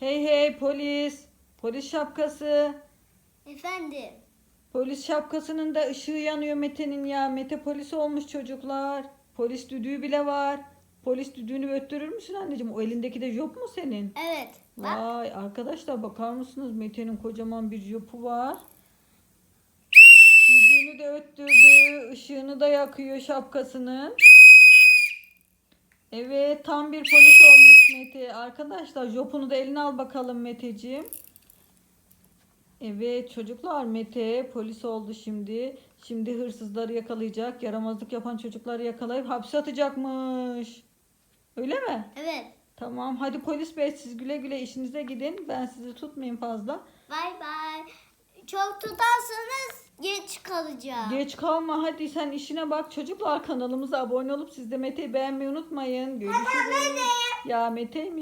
Hey hey polis. Polis şapkası. Efendim. Polis şapkasının da ışığı yanıyor Mete'nin ya. Mete polis olmuş çocuklar. Polis düdüğü bile var. Polis düdüğünü öttürür müsün anneciğim? O elindeki de job mu senin? Evet. Bak. Vay arkadaşlar bakar mısınız? Mete'nin kocaman bir jopu var. Düdüğünü de öttürdü. ışığını da yakıyor şapkasının. Evet tam bir polis olmuş Mete. Arkadaşlar jopunu da eline al bakalım Meteciğim. Evet çocuklar Mete polis oldu şimdi. Şimdi hırsızları yakalayacak. Yaramazlık yapan çocukları yakalayıp hapse atacakmış. Öyle mi? Evet. Tamam hadi polis bey siz güle güle işinize gidin. Ben sizi tutmayayım fazla. Bay bay. Çok tutarsanız geç kalacağım. Geç kalma hadi sen işine bak. Çocuklar kanalımıza abone olup siz de Mete'yi beğenmeyi unutmayın. Görüşürüz. Ya Mete mi?